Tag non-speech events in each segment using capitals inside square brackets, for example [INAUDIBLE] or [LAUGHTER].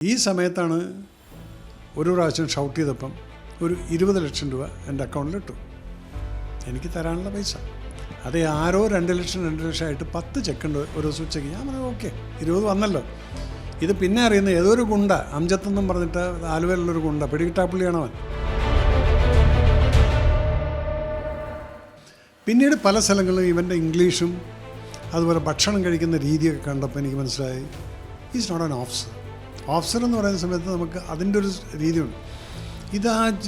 ഈ സമയത്താണ് ഒരു പ്രാവശ്യം ഷൗട്ട് ചെയ്തപ്പം ഒരു ഇരുപത് ലക്ഷം രൂപ എന്റെ അക്കൗണ്ടിലിട്ടു എനിക്ക് തരാനുള്ള പൈസ. അത് ആരോ രണ്ട് ലക്ഷം രണ്ട് ലക്ഷം ആയിട്ട് പത്ത് ചെക്കുണ്ട് ഒരു ദിവസം ഉച്ചയ്ക്ക് ഞാൻ പറഞ്ഞു ഓക്കെ ഇരുപത് വന്നല്ലോ. ഇത് പിന്നെ അറിയുന്ന ഏതോ ഒരു ഗുണ്ട അംജത്തെന്നും പറഞ്ഞിട്ട് ആലുവയിലുള്ളൊരു ഗുണ്ട പിടികിട്ടാപ്പുള്ളിയാണ് അവൻ. പിന്നീട് പല സ്ഥലങ്ങളിലും ഇവന്റെ ഇംഗ്ലീഷും അതുപോലെ ഭക്ഷണം കഴിക്കുന്ന രീതിയൊക്കെ കണ്ടപ്പോൾ എനിക്ക് മനസ്സിലായി. Is not an officer officer എന്ന് പറയുന്ന സമയത്ത് നമുക്ക് അതിന്റെ ഒരു രീതിയുണ്ട്. ഇതാ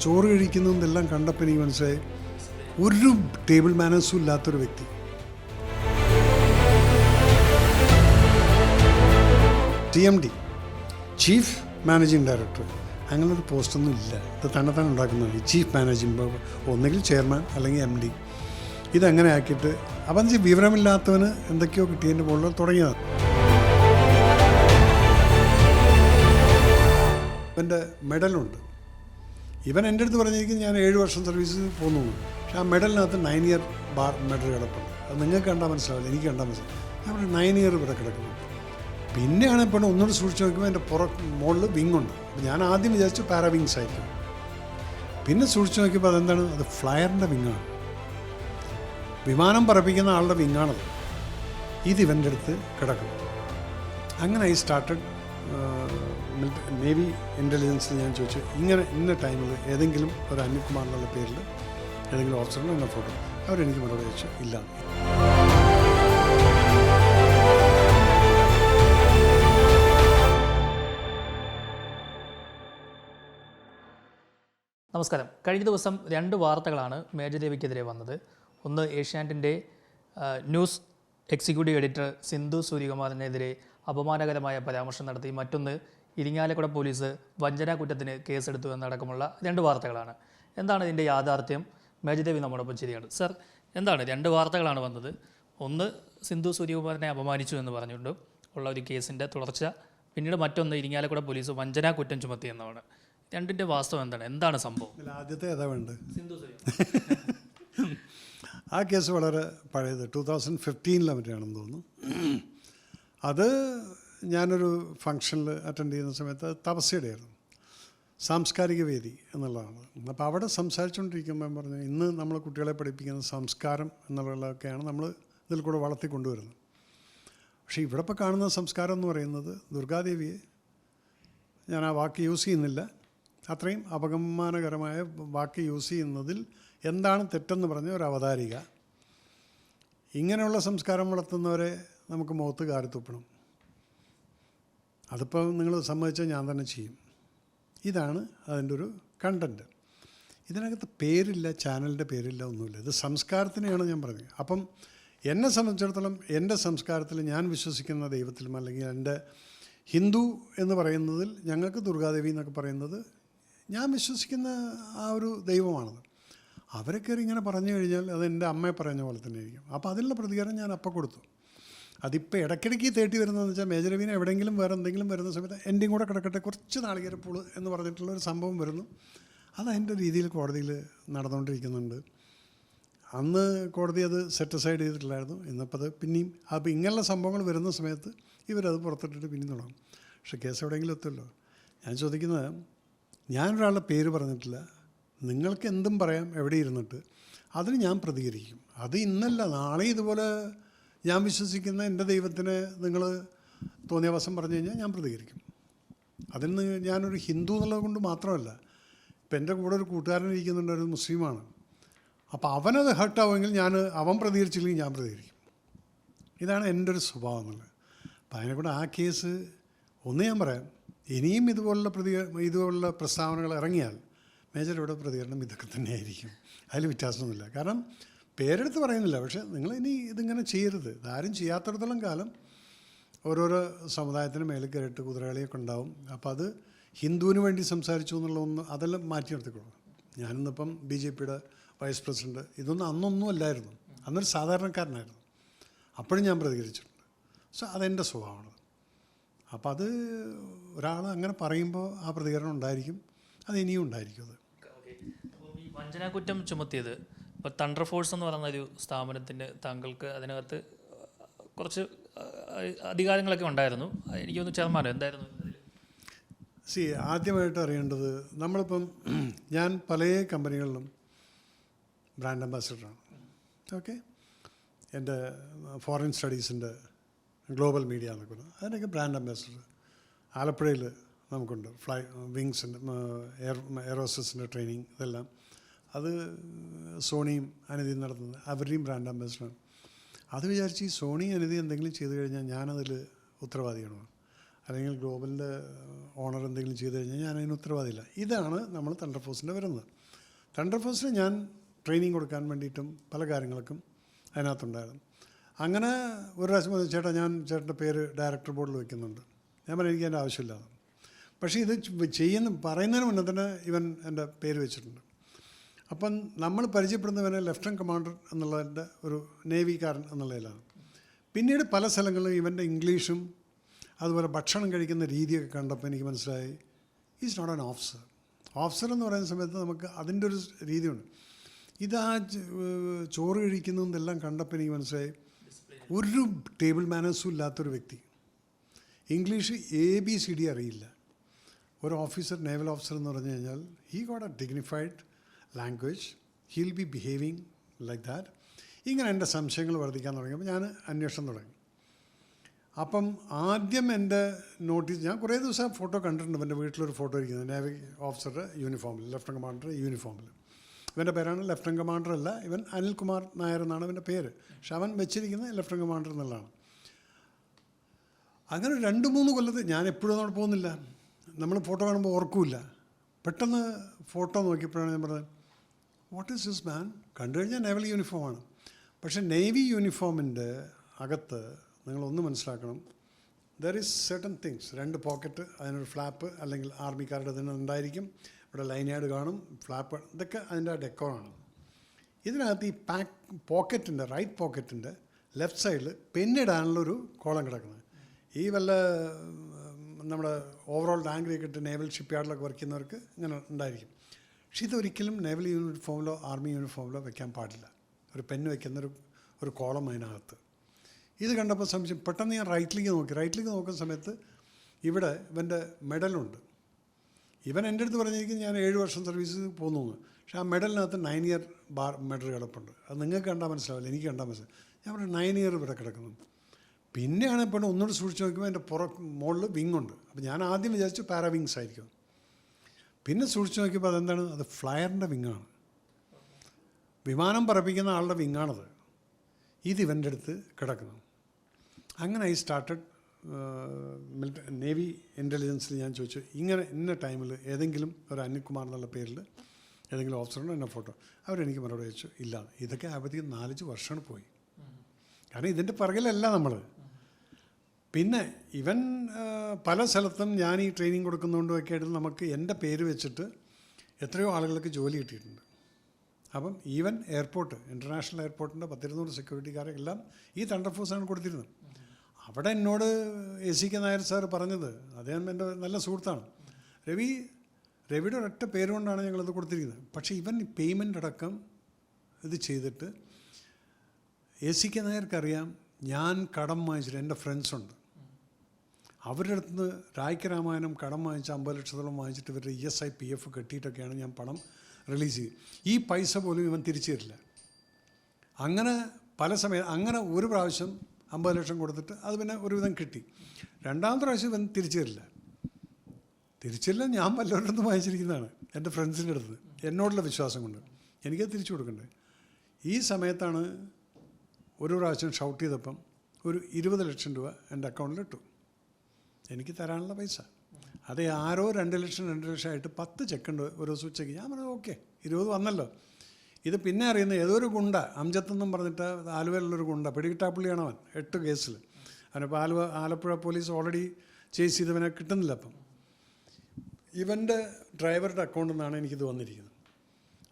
ചോറ് കഴിക്കുന്നതെല്ലാം കണ്ടപ്പോൾ എനിക്ക് മനസ്സിലായി ഒരു ടേബിൾ മാനേഴ്സും ഇല്ലാത്തൊരു വ്യക്തി. T M D chief managing director. അങ്ങനൊരു പോസ്റ്റൊന്നും ഇല്ല. ഇത് തന്നെ തന്നെ ഉണ്ടാക്കുന്നതാണ് ചീഫ് മാനേജിങ് ഒന്നുകിൽ ചെയർമാൻ അല്ലെങ്കിൽ എം ഡി. ഇതങ്ങനെ ആക്കിയിട്ട് അപ്പം വിവരമില്ലാത്തവന് എന്തൊക്കെയോ കിട്ടിയതിന്റെ മുകളിൽ തുടങ്ങിയതാണ്. ഇവന്റെ മെഡലുണ്ട്. ഇവൻ എന്റെ അടുത്ത് പറഞ്ഞിരിക്കുന്നത് ഞാൻ ഏഴ് വർഷം സർവീസ് പോന്നു പക്ഷേ ആ മെഡലിനകത്ത് നയൻ ഇയർ ബാർ മെഡൽ കിടപ്പുണ്ട്. അത് നിങ്ങൾക്ക് കണ്ടാൽ മനസ്സിലാവില്ല എനിക്ക് കണ്ടാൽ മനസ്സിലാവും ഞാൻ പറഞ്ഞു നയൻ ഇയർ ഇവിടെ കിടക്കുന്നു. പിന്നെയാണ് പെണ്ണ് ഒന്നുകൂടി സൂക്ഷിച്ച് നോക്കുമ്പോൾ എന്റെ പുറ മുകളിൽ വിങ് ഉണ്ട്. അപ്പോൾ ഞാൻ ആദ്യം വിചാരിച്ചു പാരാവിങ്സ് ആയിരിക്കും. പിന്നെ സൂക്ഷിച്ച് നോക്കിയപ്പോൾ അതെന്താണ്? അത് ഫ്ലയറിന്റെ വിങ്ങാണ് വിമാനം പറപ്പിക്കുന്ന ആളുടെ വിങ്ങാണത് ഇവന്റെ അടുത്ത് കിടക്കും അങ്ങനെ ഐ സ്റ്റാർട്ടഡ് നേവി ഇന്റലിജൻസിൽ ഞാൻ ചോദിച്ചു ഇങ്ങനെ ഇന്ന ടൈമിൽ ഏതെങ്കിലും ഒരു അനിൽകുമാർ എന്നുള്ള പേരിൽ ഏതെങ്കിലും ഓഫീസറിന് എന്ന ഫോട്ടോ അവരെനിക്ക് മറുപടി അയച്ചു ഇല്ല. നമസ്കാരം. കഴിഞ്ഞ ദിവസം രണ്ട് വാർത്തകളാണ് മേജദേവിക്കെതിരെ വന്നത്. ഒന്ന് ഏഷ്യാനെറ്റിന്റെ ന്യൂസ് എക്സിക്യൂട്ടീവ് എഡിറ്റർ സിന്ധു സൂര്യകുമാറിനെതിരെ അപമാനകരമായ പരാമർശം നടത്തി മറ്റൊന്ന് ഇരിങ്ങാലക്കുട പോലീസ് വഞ്ചനാ കുറ്റത്തിന് കേസെടുത്തു എന്നടക്കമുള്ള രണ്ട് വാർത്തകളാണ്. എന്താണ് ഇതിന്റെ യാഥാർത്ഥ്യം? മേജദേവി നമ്മോടൊപ്പം ശരിയാണ് സർ എന്താണ് രണ്ട് വാർത്തകളാണ് വന്നത്? ഒന്ന് സിന്ധു സൂര്യകുമാറിനെ അപമാനിച്ചു എന്ന് പറഞ്ഞുകൊണ്ട് ഉള്ള ഒരു കേസിന്റെ തുടർച്ച പിന്നീട് മറ്റൊന്ന് ഇരിങ്ങാലക്കുട പോലീസ് വഞ്ചനാ കുറ്റം ചുമത്തി എന്നാണ് രണ്ടിന്റെ വാസ്തവം എന്താണ്? എന്താണ് സംഭവം? ആദ്യത്തെ ഏതാ വേണ്ടത്? സിന്ധു സൂര്യ [LAUGHS] ആ കേസ് വളരെ പഴയത് ടൂ തൗസൻഡ് ഫിഫ്റ്റീനിലെ മറ്റാണെന്ന് തോന്നുന്നു. അത് ഞാനൊരു ഫങ്ഷനിൽ അറ്റൻഡ് ചെയ്യുന്ന സമയത്ത് തപസ്യയുടെ ആയിരുന്നു സാംസ്കാരിക വേദി എന്നുള്ളതാണ്. അപ്പോൾ അവിടെ സംസാരിച്ചുകൊണ്ടിരിക്കുമ്പോൾ പറഞ്ഞു ഇന്ന് നമ്മൾ കുട്ടികളെ പഠിപ്പിക്കുന്ന സംസ്കാരം എന്നുള്ളതൊക്കെയാണ് നമ്മൾ ഇതിൽ കൂടെ വളർത്തിക്കൊണ്ടുവരുന്നത്. പക്ഷേ ഇവിടെ ഇപ്പോൾ കാണുന്ന സംസ്കാരം എന്ന് പറയുന്നത് ദുർഗാദേവിയെ ഞാൻ ആ വാക്ക് യൂസ് ചെയ്യുന്നില്ല. അത്രയും അപകമാനകരമായ വാക്ക് യൂസ് ചെയ്യുന്നതിൽ എന്താണ് തെറ്റെന്ന് പറഞ്ഞ ഒരു അവതാരിക. ഇങ്ങനെയുള്ള സംസ്കാരം വളർത്തുന്നവരെ നമുക്ക് മുഖത്ത് കാരത്തുപ്പണം അതിപ്പോൾ നിങ്ങൾ സമ്മതിച്ചാൽ ഞാൻ തന്നെ ചെയ്യും. ഇതാണ് അതിന്റെ ഒരു കണ്ടന്റ് ഇതിനകത്ത് പേരില്ല ചാനലിന്റെ പേരില്ല ഒന്നുമില്ല. ഇത് സംസ്കാരത്തിനെയാണ് ഞാൻ പറഞ്ഞത് അപ്പം എന്നെ സംബന്ധിച്ചിടത്തോളം എന്റെ സംസ്കാരത്തിൽ ഞാൻ വിശ്വസിക്കുന്ന ദൈവത്തിലും അല്ലെങ്കിൽ എന്റെ ഹിന്ദു എന്ന് പറയുന്നതിൽ ഞങ്ങൾക്ക് ദുർഗാദേവി എന്നൊക്കെ പറയുന്നത് ഞാൻ വിശ്വസിക്കുന്ന ആ ഒരു ദൈവമാണത്. അവരൊക്കെ ഇങ്ങനെ പറഞ്ഞു കഴിഞ്ഞാൽ അത് എന്റെ അമ്മയെ പറയുന്ന പോലെ തന്നെ ആയിരിക്കും. അപ്പോൾ അതിനുള്ള പ്രതികാരം ഞാൻ അപ്പം കൊടുത്തു. അതിപ്പോൾ ഇടയ്ക്കിടയ്ക്ക് തേട്ടി വരുന്നതെന്ന് വെച്ചാൽ മേജർ രവീന എവിടെയെങ്കിലും വേറെ എന്തെങ്കിലും വരുന്ന സമയത്ത് എന്റെയും കൂടെ കിടക്കട്ടെ കുറച്ച് നാളികേരപ്പൂൾ എന്ന് പറഞ്ഞിട്ടുള്ള ഒരു സംഭവം വരുന്നു. അത് അതിന്റെ രീതിയിൽ കോടതിയിൽ നടന്നുകൊണ്ടിരിക്കുന്നുണ്ട്. അന്ന് കോടതി അത് സെറ്റ് അസൈഡ് ചെയ്തിട്ടില്ലായിരുന്നു. ഇന്നിപ്പോൾ അത് പിന്നെയും അപ്പോൾ ഇങ്ങനെയുള്ള സംഭവങ്ങൾ വരുന്ന സമയത്ത് ഇവരത് പുറത്തിട്ടിട്ട് പിന്നെയും തുടങ്ങും. പക്ഷേ കേസ് എവിടെയെങ്കിലും എത്തുമല്ലോ? ഞാൻ ചോദിക്കുന്നത് ഞാനൊരാളുടെ പേര് പറഞ്ഞിട്ടില്ല. നിങ്ങൾക്ക് എന്തും പറയാം എവിടെ ഇരുന്നിട്ട് അതിന് ഞാൻ പ്രതികരിക്കും. അത് ഇന്നല്ല നാളെ ഇതുപോലെ ഞാൻ വിശ്വസിക്കുന്ന എന്റെ ദൈവത്തിന് നിങ്ങൾ തോന്നിയ വശം പറഞ്ഞു കഴിഞ്ഞാൽ ഞാൻ പ്രതികരിക്കും. അതിന് ഞാനൊരു ഹിന്ദു എന്നുള്ളത് കൊണ്ട് മാത്രമല്ല ഇപ്പം എന്റെ കൂടെ ഒരു കൂട്ടുകാരൻ ഇരിക്കുന്നുണ്ട് ഒരു മുസ്ലിമാണ്. അപ്പോൾ അവനത് ഹർട്ടാവുമെങ്കിൽ ഞാൻ അവൻ പ്രതികരിച്ചില്ലെങ്കിൽ ഞാൻ പ്രതികരിക്കും. ഇതാണ് എന്റെ ഒരു സ്വഭാവം എന്നുള്ളത്. അപ്പം അതിനെക്കൂടെ ആ കേസ് ഒന്ന് ഞാൻ പറയാം. ഇനിയും ഇതുപോലുള്ള പ്രതി ഇതുപോലുള്ള പ്രസ്താവനകൾ ഇറങ്ങിയാൽ മേജർ ഇവിടെ പ്രതികരണം ഇതൊക്കെ തന്നെയായിരിക്കും. അതിൽ വ്യത്യാസമൊന്നുമില്ല. കാരണം പേരെടുത്ത് പറയുന്നില്ല. പക്ഷേ നിങ്ങൾ ഇനി ഇതിങ്ങനെ ചെയ്യരുത്. ഇതാരും ചെയ്യാത്തിടത്തോളം കാലം ഓരോരോ സമുദായത്തിന് മേലെ കയറിയിട്ട് കുതിരകളിയൊക്കെ ഉണ്ടാവും. അപ്പോൾ അത് ഹിന്ദുവിന് വേണ്ടി സംസാരിച്ചു എന്നുള്ള ഒന്ന് അതെല്ലാം മാറ്റി നിർത്തിക്കോളൂ. ഞാനിന്നിപ്പം ബി ജെ പിയുടെ വൈസ് പ്രസിഡന്റ്. ഇതൊന്നും അന്നൊന്നും അല്ലായിരുന്നു. അന്നൊരു സാധാരണക്കാരനായിരുന്നു. അപ്പോഴും ഞാൻ പ്രതികരിച്ചിട്ടുണ്ട്. സോ അതെന്റെ സ്വഭാവമാണ് അപ്പോൾ അത് ഒരാൾ അങ്ങനെ പറയുമ്പോൾ ആ പ്രതികരണം ഉണ്ടായിരിക്കും. അത് ഇനിയും ഉണ്ടായിരിക്കും അത്. വഞ്ചനാ കുറ്റം ചുമത്തിയത് ഇപ്പോൾ തണ്ടർ ഫോഴ്സ് എന്ന് പറയുന്ന ഒരു സ്ഥാപനത്തിന്റെ താങ്കൾക്ക് അതിനകത്ത് കുറച്ച് അധികാരങ്ങളൊക്കെ ഉണ്ടായിരുന്നു. എനിക്ക് തോന്നുന്നു ചെയർമാനോ എന്തായിരുന്നു? സി ആദ്യമായിട്ട് അറിയേണ്ടത് നമ്മളിപ്പം ഞാൻ പല കമ്പനികളിലും ബ്രാൻഡ് അംബാസിഡറാണ് ഓക്കെ എന്റെ ഫോറിൻ സ്റ്റഡീസിന്റെ ഗ്ലോബൽ മീഡിയ എന്നൊക്കെ അതിനൊക്കെ ബ്രാൻഡ് അംബാസിഡർ ആലപ്പുഴയിൽ നമുക്കുണ്ട്. ഫ്ലൈ വിങ്സിന്റെ എയർ എയറോസസിന്റെ ട്രെയിനിങ് ഇതെല്ലാം. അത് സോണിയും അനിതിയും നടത്തുന്നത് അവരുടെയും ബ്രാൻഡ് അംബാസിഡറാണ് അത് വിചാരിച്ച് ഈ സോണി അനിതി എന്തെങ്കിലും ചെയ്തു കഴിഞ്ഞാൽ ഞാനതിൽ ഉത്തരവാദിയാണോ? അല്ലെങ്കിൽ ഗ്ലോബലിന്റെ ഓണർ എന്തെങ്കിലും ചെയ്തു കഴിഞ്ഞാൽ ഞാൻ അതിന് ഉത്തരവാദിയില്ല. ഇതാണ് നമ്മൾ തണ്ടർ ഫോഴ്സിന്റെ വരുന്നത്. തണ്ടർ ഫോഴ്സിന് ഞാൻ ട്രെയിനിങ് കൊടുക്കാൻ വേണ്ടിയിട്ടും പല കാര്യങ്ങൾക്കും അതിനകത്തുണ്ടായിരുന്നു. അങ്ങനെ ഒരു പ്രാവശ്യം പറഞ്ഞു, ചേട്ടാ ഞാൻ ചേട്ടന്റെ പേര് ഡയറക്ടർ ബോർഡിൽ വെക്കുന്നുണ്ട്. ഞാൻ പറഞ്ഞു എനിക്ക് അതിന്റെ ആവശ്യമില്ലാതെ പക്ഷേ ഇത് ചെയ്യുന്ന പറയുന്നതിന് മുന്നേ തന്നെ ഇവൻ എന്റെ പേര് വെച്ചിട്ടുണ്ട്. അപ്പം നമ്മൾ പരിചയപ്പെടുന്നവനെ ലെഫ്റ്റനന്റ് കമാൻഡർ എന്നുള്ളതിന്റെ ഒരു നേവിക്കാരൻ എന്നുള്ളതിലാണ് പിന്നീട് പല സ്ഥലങ്ങളിലും ഇവന്റെ ഇംഗ്ലീഷും അതുപോലെ ഭക്ഷണം കഴിക്കുന്ന രീതിയൊക്കെ കണ്ടപ്പോൾ എനിക്ക് മനസ്സിലായി is not an officer officer എന്ന് പറയുന്ന സമയത്ത് നമുക്ക് അതിന്റെ ഒരു രീതിയുണ്ട്. ഇത് ചോറ് കഴിക്കുന്നതെല്ലാം കണ്ടപ്പോൾ എനിക്ക് മനസ്സിലായി ഒരു ടേബിൾ മാനേഴ്സും ഇല്ലാത്തൊരു വ്യക്തി. English A B C D അറിയില്ല. ഒരു ഓഫീസർ നേവൽ ഓഫീസർ എന്ന് പറഞ്ഞു കഴിഞ്ഞാൽ he got a dignified language he'll be behaving like that ഇങ്ങനെ എന്റെ സംശയങ്ങൾ വർദ്ധിക്കാൻ തുടങ്ങിയപ്പോൾ ഞാൻ അന്വേഷണം തുടങ്ങി. അപ്പം ആദ്യം എന്റെ നോട്ടീസ് ഞാൻ കുറേ ദിവസം ഫോട്ടോ കണ്ടിട്ടുണ്ട്. എന്റെ വീട്ടിലൊരു ഫോട്ടോ ഇരിക്കുന്നത് നേവി ഓഫീസറുടെ യൂണിഫോമിൽ ലെഫ്റ്റനന്റ് കമാൻഡർ യൂണിഫോമിൽ ഇവന്റെ പേരാണ് ലെഫ്റ്റനന്റ് കമാൻഡർ അല്ല ഇവൻ അനിൽകുമാർ നായർ എന്നാണ് ഇവന്റെ പേര്. പക്ഷെ അവൻ വെച്ചിരിക്കുന്നത് ലെഫ്റ്റനന്റ് കമാൻഡർ എന്നുള്ളതാണ്. അങ്ങനെ രണ്ട് മൂന്ന് കൊല്ലത്ത് ഞാൻ എപ്പോഴും അവിടെ പോകുന്നില്ല. നമ്മൾ ഫോട്ടോ കാണുമ്പോൾ ഓർക്കില്ല. പെട്ടെന്ന് ഫോട്ടോ നോക്കിയപ്പോഴാണ് ഞാൻ പറഞ്ഞത് വാട്ട് ഈസ് ദിസ് മാൻ കണ്ടു കഴിഞ്ഞാൽ നേവൽ യൂണിഫോമാണ് പക്ഷേ നേവി യൂണിഫോമിന്റെ അകത്ത് നിങ്ങളൊന്ന് മനസ്സിലാക്കണം. ദർ ഈസ് സെർട്ടൺ തിങ്സ് രണ്ട് പോക്കറ്റ് അതിനൊരു ഫ്ലാപ്പ് അല്ലെങ്കിൽ ആർമിക്കാരുടെ തന്നെ ഉണ്ടായിരിക്കും. ഇവിടെ ലൈനാഡ് കാണും ഫ്ലാപ്പ് ഇതൊക്കെ അതിന്റെ ഡെക്കോറാണ് ഇതിനകത്ത് ഈ പാക്ക് പോക്കറ്റിന്റെ റൈറ്റ് പോക്കറ്റിന്റെ ലെഫ്റ്റ് സൈഡിൽ പെന്നിടാനുള്ളൊരു കോളം കിടക്കുന്നത്. ഈ വല്ല നമ്മുടെ ഓവറോൾ ടാങ്കിലേക്ക് ഇട്ട് നേവൽ ഷിപ്പ് യാർഡിലൊക്കെ വർക്ക് ചെയ്യുന്നവർക്ക് ഇങ്ങനെ ഉണ്ടായിരിക്കും. പക്ഷെ ഇതൊരിക്കലും നേവൽ യൂണിഫോമിലോ ആർമി യൂണിഫോമിലോ വെക്കാൻ പാടില്ല. ഒരു പെന്ന് വെക്കുന്നൊരു ഒരു കോളം അതിനകത്ത്. ഇത് കണ്ടപ്പോൾ സംശയം പെട്ടെന്ന് ഞാൻ റൈറ്റിലേക്ക് നോക്കി. റൈറ്റിലേക്ക് നോക്കുന്ന സമയത്ത് ഇവിടെ ഇവന്റെ മെഡലുണ്ട്. ഇവൻ എന്റെ അടുത്ത് പറഞ്ഞിരിക്കുന്നത് ഞാൻ ഏഴ് വർഷം സർവീസ് പോന്നു. പക്ഷേ ആ മെഡലിനകത്ത് നയൻ ഇയർ ബാർ മെഡൽ കിടപ്പുണ്ട്. അത് നിങ്ങൾക്ക് കണ്ടാൽ മനസ്സിലാവില്ല എനിക്ക് കണ്ടാൽ മനസ്സിലാവും ഞാൻ പറഞ്ഞു നയൻ ഇയർ ഇവിടെ കിടക്കുന്നു. പിന്നെയാണ് ഇപ്പോൾ ഒന്നുകൂടി സൂക്ഷിച്ച് നോക്കുമ്പോൾ എന്റെ പുറ മുകളിൽ വിങ് ഉണ്ട്. അപ്പോൾ ഞാൻ ആദ്യം വിചാരിച്ചു പാരാ വിങ്സ് ആയിരിക്കും. പിന്നെ സൂക്ഷിച്ച് നോക്കിയപ്പോൾ അതെന്താണ്? അത് ഫ്ലയറിന്റെ വിങ്ങാണ്. വിമാനം പറപ്പിക്കുന്ന ആളുടെ വിങ്ങാണത്. ഇത് ഇവന്റെ അടുത്ത് കിടക്കുന്നു. അങ്ങനെ ഐ സ്റ്റാർട്ടഡ് മിലിറ്ററി നേവി ഇന്റലിജൻസിൽ ഞാൻ ചോദിച്ചു ഇങ്ങനെ ഇന്ന ടൈമിൽ ഏതെങ്കിലും ഒരു അനിൽകുമാർ എന്നുള്ള പേരിൽ ഏതെങ്കിലും ഓഫീസറുണ്ടോ എന്നെ ഫോട്ടോ അവരെനിക്ക് മറുപടി അയച്ചു ഇല്ല ഇതൊക്കെ അവധി നാലഞ്ച് വർഷമാണ് പോയി. കാരണം ഇതിന്റെ പിറകിലല്ല നമ്മൾ പിന്നെ ഇവൻ പല സ്ഥലത്തും ഞാൻ ഈ ട്രെയിനിങ് കൊടുക്കുന്നതുകൊണ്ടും ഒക്കെ ആയിട്ട് നമുക്ക് എന്റെ പേര് വെച്ചിട്ട് എത്രയോ ആളുകൾക്ക് ജോലി കിട്ടിയിട്ടുണ്ട്. അപ്പം ഈവൻ എയർപോർട്ട് ഇന്റർനാഷണൽ എയർപോർട്ടിന്റെ പത്തിരുന്നൂറ് സെക്യൂരിറ്റിക്കാരെ എല്ലാം ഈ തണ്ടർ ഫോഴ്സാണ് കൊടുത്തിരുന്നത്. അവിടെ എന്നോട് A C K Nair sir പറഞ്ഞത് അദ്ദേഹം എന്റെ നല്ല സുഹൃത്താണ്. രവി രവിയുടെ ഒരൊറ്റ പേരുകൊണ്ടാണ് ഞങ്ങളത് കൊടുത്തിരിക്കുന്നത്. പക്ഷേ ഇവൻ പേയ്മെന്റ് അടക്കം ഇത് ചെയ്തിട്ട് എ സി കെ നായർക്കറിയാം ഞാൻ കടം വാങ്ങിച്ചിട്ട് എന്റെ ഫ്രണ്ട്സുണ്ട് അവരുടെ അടുത്ത് രായ്ക്ക് രാമായണം കടം വാങ്ങിച്ച് അമ്പത് ലക്ഷത്തോളം വാങ്ങിച്ചിട്ട് ഇവരുടെ E S I P F കെട്ടിയിട്ടൊക്കെയാണ് ഞാൻ പണം റിലീസ് ചെയ്യും ഈ പൈസ പോലും ഇവൻ തിരിച്ചു തരില്ല. അങ്ങനെ പല സമയം അങ്ങനെ ഒരു പ്രാവശ്യം അമ്പത് ലക്ഷം കൊടുത്തിട്ട് അത് പിന്നെ ഒരുവിധം കിട്ടി. രണ്ടാമത്തെ പ്രാവശ്യം ഇവൻ തിരിച്ചു തരില്ല. തിരിച്ചില്ല ഞാൻ വല്ലവരുടെ അടുത്ത് വാങ്ങിച്ചിരിക്കുന്നതാണ് എന്റെ ഫ്രണ്ട്സിന്റെ അടുത്ത്. എന്നോടുള്ള വിശ്വാസം കൊണ്ട് എനിക്കത് തിരിച്ചു കൊടുക്കണ്ടേ? ഈ സമയത്താണ് ഒരു പ്രാവശ്യം ഷൗട്ട് ചെയ്തപ്പം ഒരു ഇരുപത് ലക്ഷം രൂപ എന്റെ അക്കൗണ്ടിൽ ഇട്ടു. എനിക്ക് തരാനുള്ള പൈസ. അത് ആരോ രണ്ട് ലക്ഷം രണ്ട് ലക്ഷം ആയിട്ട് പത്ത് ചെക്കുണ്ട് ഒരു ദിവസം ഉച്ചയ്ക്ക്. ഞാൻ പറഞ്ഞു ഓക്കെ ഇരുപത് വന്നല്ലോ. ഇത് പിന്നെ അറിയുന്ന ഏതോ ഒരു ഗുണ്ട അംജത്തെന്നും പറഞ്ഞിട്ട് ആലുവയിലുള്ളൊരു ഗുണ്ട പിടികിട്ടാപ്പുള്ളിയാണ് അവൻ എട്ട് കേസിൽ. അവനിപ്പോൾ Aluva Alappuzha police already chase ചെയ്തവനെ കിട്ടുന്നില്ല അപ്പം. ഇവന്റെ ഡ്രൈവറുടെ അക്കൗണ്ടിൽ നിന്നാണ് എനിക്കിത് വന്നിരിക്കുന്നത്.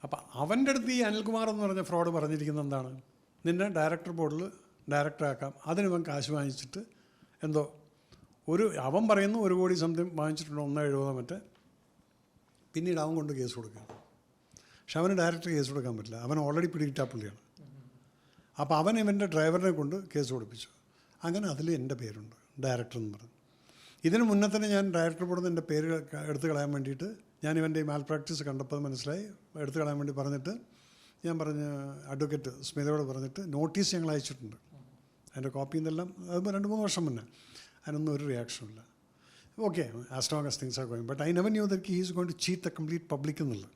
അപ്പം അവന്റെ അടുത്ത് ഈ അനിൽകുമാർ എന്ന് പറഞ്ഞ ഫ്രോഡ് പറഞ്ഞിരിക്കുന്നത് എന്താണ്? നിന്നെ ഡയറക്ടർ ബോർഡിൽ ഡയറക്ടറാക്കാം അതിന് ഇവൻ കാശ് വാങ്ങിച്ചിട്ട് എന്തോ ഒരു അവൻ പറയുന്നു ഒരു കോടി സംതിങ് വാങ്ങിച്ചിട്ടുണ്ട് ഒന്നോ എഴുപതോ മറ്റേ. പിന്നീട് അവൻ കൊണ്ട് കേസ് കൊടുക്കുക പക്ഷെ അവന് ഡയറക്റ്റ് കേസ് കൊടുക്കാൻ പറ്റില്ല. അവൻ ഓൾറെഡി പിടികിട്ടാ പുള്ളിയാണ്. അപ്പോൾ അവൻ ഇവന്റെ ഡ്രൈവറിനെ കൊണ്ട് കേസ് കൊടുപ്പിച്ചു. അങ്ങനെ അതിൽ എന്റെ പേരുണ്ട് ഡയറക്ടർ എന്ന് പറഞ്ഞു. ഇതിന് മുന്നേ തന്നെ ഞാൻ ഡയറക്ടർ ബോർഡിൽ എന്റെ പേര് എടുത്തു കളയാൻ വേണ്ടിയിട്ട് ഞാൻ ഇവന്റെ മാൽ പ്രാക്ടീസ് കണ്ടപ്പോൾ മനസ്സിലായി. എടുത്തു കളയാൻ വേണ്ടി പറഞ്ഞിട്ട് ഞാൻ പറഞ്ഞ അഡ്വക്കേറ്റ് സ്മിതയോട് പറഞ്ഞിട്ട് നോട്ടീസ് ഞങ്ങൾ അയച്ചിട്ടുണ്ട്. അതിന്റെ കോപ്പി എന്നെല്ലാം അത് രണ്ട് മൂന്ന് വർഷം മുന്നേ. അതിനൊന്നും ഒരു റിയാക്ഷനില്ല okay as as things are going but I never knew that he is going to cheat the complete public എന്നുള്ളത്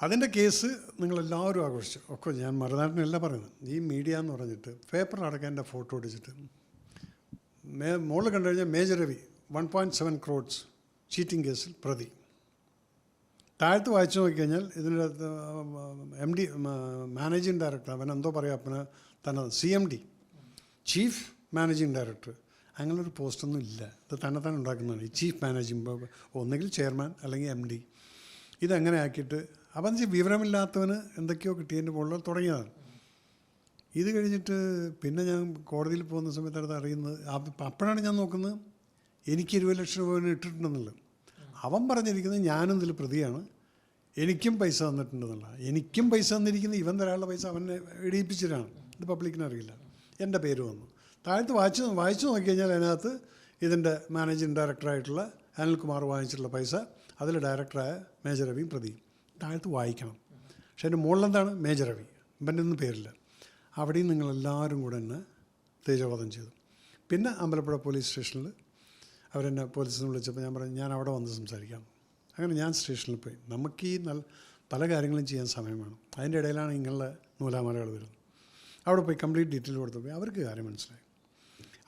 അതിന്റെ കേസ് നിങ്ങളെല്ലാവരും ആഘോഷിച്ചു. ഒക്കെ ഞാൻ മറുനാട്ടിനല്ല പറയുന്നത്. ഈ മീഡിയ എന്ന് പറഞ്ഞിട്ട് പേപ്പർ അടക്കാൻ എന്റെ ഫോട്ടോ അടിച്ചിട്ട് മേ മോൾ കണ്ടു കഴിഞ്ഞാൽ major Ravi one point seven crores cheating കേസിൽ പ്രതി. താഴത്ത് വായിച്ചു നോക്കിക്കഴിഞ്ഞാൽ ഇതിന്റെ എം ഡി മാനേജിങ് ഡയറക്ടർ അവൻ എന്തോ പറയാം അപ്പന് തന്നെ C M D chief managing director. അങ്ങനൊരു പോസ്റ്റൊന്നും ഇല്ല. ഇത് തന്നെ തന്നെ ഉണ്ടാക്കുന്നതാണ്. ഈ ചീഫ് മാനേജിങ് ഒന്നുകിൽ ചെയർമാൻ അല്ലെങ്കിൽ എം ഡി. ഇതങ്ങനെ ആക്കിയിട്ട് അപ്പം എന്ന് വിവരമില്ലാത്തവന് എന്തൊക്കെയോ കിട്ടിയതിന്റെ മുകളിൽ തുടങ്ങിയതാണ്. ഇത് കഴിഞ്ഞിട്ട് പിന്നെ ഞാൻ കോടതിയിൽ പോകുന്ന സമയത്താണ് അറിയുന്നത് അപ്പ- അപ്പോഴാണ് ഞാൻ നോക്കുന്നത് എനിക്ക് ഇരുപത് ലക്ഷം രൂപ ഇട്ടിട്ടുണ്ടെന്നുള്ളത്. അവൻ പറഞ്ഞിരിക്കുന്നത് ഞാനും ഇതിൽ പ്രതിയാണ്. എനിക്കും പൈസ തന്നിട്ടുണ്ടെന്നുള്ള എനിക്കും പൈസ തന്നിരിക്കുന്നത് ഇവൻ തരാനുള്ള പൈസ അവനെ ഇടിയിപ്പിച്ചിട്ടാണ് ഇത് പബ്ലിക്കിന് അറിയില്ല. എന്റെ പേര് വന്നു. താഴത്ത് വായിച്ച് വായിച്ചു നോക്കിക്കഴിഞ്ഞാൽ അതിനകത്ത് ഇതിന്റെ മാനേജിങ് ഡയറക്ടറായിട്ടുള്ള അനിൽകുമാർ വാങ്ങിച്ചിട്ടുള്ള പൈസ അതിൽ ഡയറക്ടറായ മേജർ രവിയും പ്രതിയും താഴത്ത് വായിക്കണം. പക്ഷേ അതിന്റെ മുകളിലെന്താണ് മേജർ രവി. ഇവന്റെ ഒന്നും പേരില്ല. അവിടെയും നിങ്ങളെല്ലാവരും കൂടെ എന്നെ തേജോവധം ചെയ്തു. പിന്നെ അമ്പലപ്പുഴ പോലീസ് സ്റ്റേഷനിൽ അവരെന്നെ പോലീസിൽ നിന്ന് വിളിച്ചപ്പോൾ ഞാൻ പറഞ്ഞു ഞാൻ അവിടെ വന്ന് സംസാരിക്കാം. അങ്ങനെ ഞാൻ സ്റ്റേഷനിൽ പോയി. നമുക്ക് ഈ നല്ല പല കാര്യങ്ങളും ചെയ്യാൻ സമയം വേണം. അതിന്റെ ഇടയിലാണ് ഇങ്ങനെയുള്ള നൂലാമലകൾ വരുന്നത്. അവിടെ പോയി കംപ്ലീറ്റ് ഡീറ്റെയിൽ കൊടുത്തു പോയി അവർക്ക് കാര്യം മനസ്സിലായി.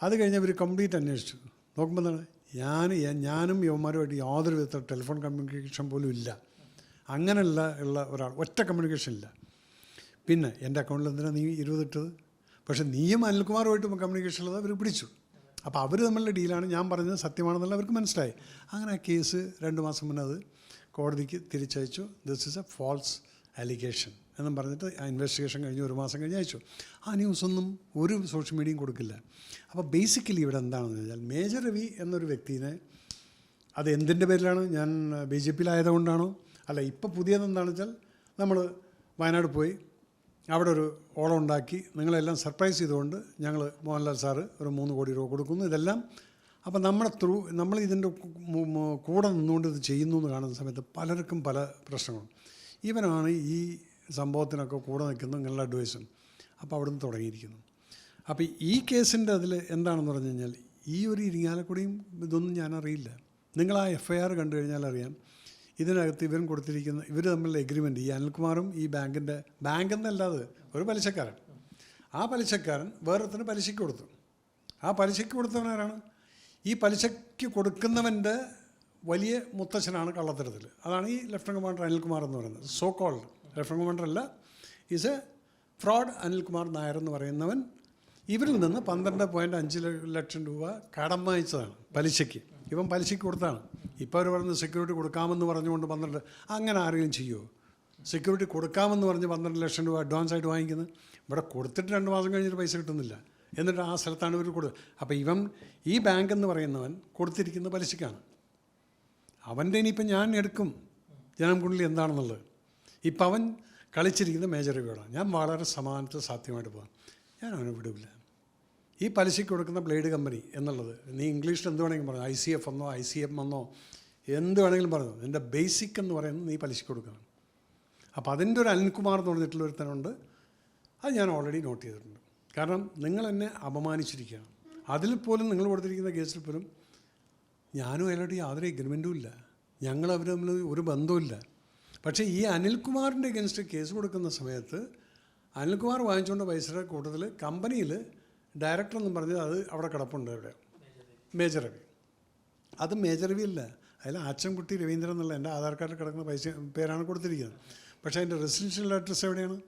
അത് കഴിഞ്ഞ് കംപ്ലീറ്റ് അന്വേഷിച്ചു. നോക്കുമ്പോൾ എന്താണ്? ഞാൻ ഞാനും യുവമാരുമായിട്ട് യാതൊരു വിധത്തിൽ ടെലിഫോൺ കമ്മ്യൂണിക്കേഷൻ പോലും ഇല്ല. അങ്ങനെയുള്ള ഉള്ള ഒരാൾ. ഒറ്റ കമ്മ്യൂണിക്കേഷൻ ഇല്ല. പിന്നെ എന്റെ അക്കൗണ്ടിൽ എന്തിനാണ് നീ ഇരുപതിട്ടത് പക്ഷേ നീയും അനിൽകുമാറുമായിട്ട് കമ്മ്യൂണിക്കേഷൻ ഉള്ളത് അവർ പിടിച്ചു. അപ്പോൾ അവർ തമ്മിലുള്ള ഡീലാണ് ഞാൻ പറഞ്ഞത് സത്യമാണെന്നുള്ള അവർക്ക് മനസ്സിലായി. അങ്ങനെ ആ കേസ് രണ്ട് മാസം മുന്നേ അത് കോടതിക്ക് തിരിച്ചയച്ചു. This is a false allegation എന്നും പറഞ്ഞിട്ട് ആ ഇൻവെസ്റ്റിഗേഷൻ കഴിഞ്ഞ് ഒരു മാസം കഴിഞ്ഞ് അയച്ചു. ആ ന്യൂസൊന്നും ഒരു സോഷ്യൽ മീഡിയയും കൊടുക്കില്ല. അപ്പോൾ ബേസിക്കലി ഇവിടെ എന്താണെന്ന് വെച്ചാൽ മേജർ രവി എന്നൊരു വ്യക്തിനെ അത് എന്തിന്റെ പേരിലാണ്? ഞാൻ ബി ജെ പിയിലായതുകൊണ്ടാണോ? അല്ല ഇപ്പോൾ പുതിയതെന്താണെന്ന് വെച്ചാൽ നമ്മൾ വയനാട് പോയി അവിടെ ഒരു ഓളം ഉണ്ടാക്കി നിങ്ങളെല്ലാം സർപ്രൈസ് ചെയ്തുകൊണ്ട് ഞങ്ങൾ മോഹൻലാൽ സാറ് ഒരു മൂന്ന് കോടി രൂപ കൊടുക്കുന്നു ഇതെല്ലാം. അപ്പോൾ നമ്മളെ ത്രൂ നമ്മൾ ഇതിന്റെ കൂടെ നിന്നുകൊണ്ട് ഇത് ചെയ്യുന്നു എന്ന് കാണുന്ന സമയത്ത് പലർക്കും പല പ്രശ്നങ്ങളും ഇവനാണ് ഈ സംഭവത്തിനൊക്കെ കൂടെ നിൽക്കുന്നു നിങ്ങളുടെ അഡ്വൈസും അപ്പോൾ അവിടുന്ന് തുടങ്ങിയിരിക്കുന്നു. അപ്പോൾ ഈ കേസിന്റെ അതിൽ എന്താണെന്ന് പറഞ്ഞു കഴിഞ്ഞാൽ ഈ ഒരു ഇരിങ്ങാലക്കുടിയും ഇതൊന്നും ഞാനറിയില്ല. നിങ്ങൾ ആ എഫ് ഐ ആർ കണ്ടു കഴിഞ്ഞാൽ അറിയാം. ഇതിനകത്ത് ഇവരും കൊടുത്തിരിക്കുന്ന ഇവർ തമ്മിലുള്ള എഗ്രിമെന്റ് ഈ അനിൽകുമാറും ഈ ബാങ്കിന്റെ ബാങ്ക് എന്നല്ലാതെ ഒരു പലിശക്കാരൻ. ആ പലിശക്കാരൻ വേറൊരുത്തിന് പലിശയ്ക്ക് കൊടുത്തു. ആ പലിശയ്ക്ക് കൊടുത്തവനാരാണ് ഈ പലിശയ്ക്ക് കൊടുക്കുന്നവന്റെ വലിയ മുത്തച്ഛനാണ് കള്ളത്തരത്തിൽ അതാണ് ഈ ലെഫ്റ്റനന്റ് കമാൻഡർ അനിൽകുമാർ എന്ന് പറയുന്നത്. So called lieutenant commander is a fraud Anilkumar Nair എന്ന് പറയുന്നവൻ. ഇവരിൽ നിന്ന് പന്ത്രണ്ട് പോയിന്റ് അഞ്ച് ലക്ഷം രൂപ കടം വാങ്ങിച്ചതാണ് പലിശയ്ക്ക്. ഇവൻ പലിശയ്ക്ക് കൊടുത്താണ്. ഇപ്പോൾ അവർ പറഞ്ഞ് സെക്യൂരിറ്റി കൊടുക്കാമെന്ന് പറഞ്ഞുകൊണ്ട് പന്ത്രണ്ട് അങ്ങനെ ആരെങ്കിലും ചെയ്യുമോ സെക്യൂരിറ്റി കൊടുക്കാമെന്ന് പറഞ്ഞ് പന്ത്രണ്ട് ലക്ഷം രൂപ അഡ്വാൻസ് ആയിട്ട് വാങ്ങിക്കുന്നത്. ഇവിടെ കൊടുത്തിട്ട് രണ്ട് മാസം കഴിഞ്ഞിട്ട് പൈസ കിട്ടുന്നില്ല. എന്നിട്ട് ആ സ്ഥലത്താണ് ഇവർ കൊടുത്തത് അപ്പോൾ ഇവൻ ഈ ബാങ്ക് എന്ന് പറയുന്നവൻ കൊടുത്തിരിക്കുന്ന പലിശയ്ക്കാണ്. അവന്റെ ഇനിയിപ്പം ഞാൻ എടുക്കും. ജനം കുണ്ടിൽ എന്താണെന്നുള്ളത്. ഇപ്പം അവൻ കളിച്ചിരിക്കുന്ന മേജർ റിവ്യൂടാണ് ഞാൻ വളരെ സമാനത്തിൽ സാധ്യമായിട്ട് പോകാം ഞാൻ അവനെ വിടില്ല ഈ പലിശയ്ക്ക് കൊടുക്കുന്ന ബ്ലേഡ് കമ്പനി എന്നുള്ളത് നീ ഇംഗ്ലീഷിൽ എന്ത് വേണമെങ്കിലും പറഞ്ഞു ഐ സി എഫ് എന്നോ ഐ സി എം എന്നോ എന്ത് വേണമെങ്കിലും പറഞ്ഞു നിന്റെ ബേസിക് എന്ന് പറയുന്നത് നീ പലിശയ്ക്ക് കൊടുക്കണം. അപ്പോൾ അതിന്റെ ഒരു അനിൽകുമാർ എന്ന് പറഞ്ഞിട്ടുള്ള ഒരുത്തനുണ്ട്. അത് ഞാൻ ഓൾറെഡി നോട്ട് ചെയ്തിട്ടുണ്ട്. കാരണം നിങ്ങൾ എന്നെ അപമാനിച്ചിരിക്കുകയാണ്. അതിൽ പോലും നിങ്ങൾ കൊടുത്തിരിക്കുന്ന കേസിൽ പോലും ഞാനും അയാളോട് യാതൊരു എഗ്രിമെന്റും ഇല്ല. ഞങ്ങൾ അവർ തമ്മിൽ ഒരു ബന്ധവുമില്ല പക്ഷേ ഈ അനിൽകുമാറിന്റെ എഗൻസ്റ്റ് കേസ് കൊടുക്കുന്ന സമയത്ത് അനിൽകുമാർ വാങ്ങിച്ചുകൊണ്ട് പൈസയുടെ കൂട്ടത്തിൽ കമ്പനിയിൽ ഡയറക്ടർ എന്നും പറഞ്ഞത് അത് അവിടെ കിടപ്പുണ്ട് അവിടെ. മേജർ രവി അത് മേജർ രവി ഇല്ല അതിൽ ആച്ചൻകുട്ടി രവീന്ദ്രൻ എന്നുള്ള എന്റെ ആധാർ കാർഡിൽ കിടക്കുന്ന പൈസ പേരാണ് കൊടുത്തിരിക്കുന്നത്. പക്ഷേ അതിന്റെ റെസിഡൻഷ്യൽ അഡ്രസ്സ് എവിടെയാണ്?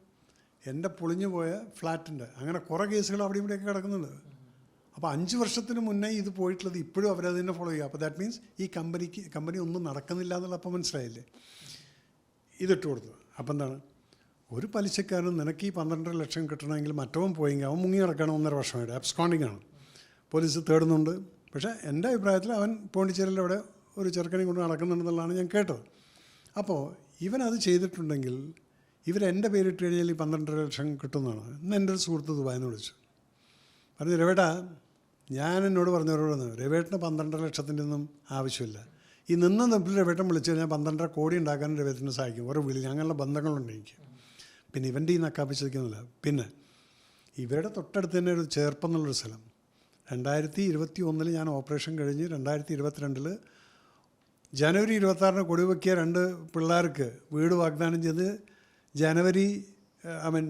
എന്റെ പൊളിഞ്ഞു പോയ ഫ്ലാറ്റിന്റെ. അങ്ങനെ കുറേ കേസുകൾ അവിടെ ഇവിടെയൊക്കെ കിടക്കുന്നുണ്ട്. അപ്പോൾ അഞ്ച് വർഷത്തിന് മുന്നേ ഇത് പോയിട്ടുള്ളത് ഇപ്പോഴും അവരത് തന്നെ ഫോളോ ചെയ്യുക. അപ്പോൾ ദാറ്റ് മീൻസ് ഈ കമ്പനിക്ക് കമ്പനി ഒന്നും നടക്കുന്നില്ല എന്നുള്ള അപ്പം മനസ്സിലായില്ലേ? ഇതിട്ട് കൊടുത്തു അപ്പം എന്താണ്? ഒരു പലിശക്കാരൻ നിനക്ക് ഈ പന്ത്രണ്ടര ലക്ഷം കിട്ടണമെങ്കിൽ മറ്റവൻ പോയെങ്കിൽ അവൻ മുങ്ങി നടക്കണം ഒന്നര വർഷമായിട്ട് അബ്സ്കോണ്ടിങ് ആണ്. പോലീസ് തേടുന്നുണ്ട്. പക്ഷേ എന്റെ അഭിപ്രായത്തിൽ അവൻ പോണ്ടിച്ചേരിയിൽ അവിടെ ഒരു ചെറുക്കനെ കൊണ്ട് നടക്കുന്നുണ്ടെന്നുള്ളതാണ് ഞാൻ കേട്ടത്. അപ്പോൾ ഇവനത് ചെയ്തിട്ടുണ്ടെങ്കിൽ ഇവരെന്റെ പേരിട്ട് കഴിഞ്ഞാൽ ഈ പന്ത്രണ്ടര ലക്ഷം കിട്ടുന്നതാണ് ഇന്ന് എന്റെ ഒരു സുഹൃത്ത് ദുബായിന്ന് വിളിച്ചു. പറഞ്ഞു രവേട്ടാ ഞാൻ എന്നോട് പറഞ്ഞവരോട് പറഞ്ഞു രവേട്ടന് പന്ത്രണ്ടര ലക്ഷത്തിന്റെ ഒന്നും ആവശ്യമില്ല. ഈ നിന്ന നിപ്പിൽ രവേട്ടൻ വിളിച്ചു കഴിഞ്ഞാൽ പന്ത്രണ്ടര കോടി ഉണ്ടാക്കാനും രവേട്ടന് സഹായിക്കും. ഓരോ വിളി അങ്ങനെയുള്ള ബന്ധങ്ങളുണ്ട് എനിക്ക് പിന്നെ ഇവന്റെ ഈ നക്കാപ്പിച്ചിരിക്കുന്നില്ല പിന്നെ ഇവരുടെ തൊട്ടടുത്ത് തന്നെ ഒരു ചേർപ്പ് എന്നുള്ളൊരു സ്ഥലം. രണ്ടായിരത്തി ഇരുപത്തി ഒന്നിൽ ഞാൻ ഓപ്പറേഷൻ കഴിഞ്ഞ് രണ്ടായിരത്തി ഇരുപത്തിരണ്ടിൽ ജനുവരി ഇരുപത്താറിന് കൊടിവെക്കിയ രണ്ട് പിള്ളേർക്ക് വീട് വാഗ്ദാനം ചെയ്ത് ജനുവരി ഐ മീൻ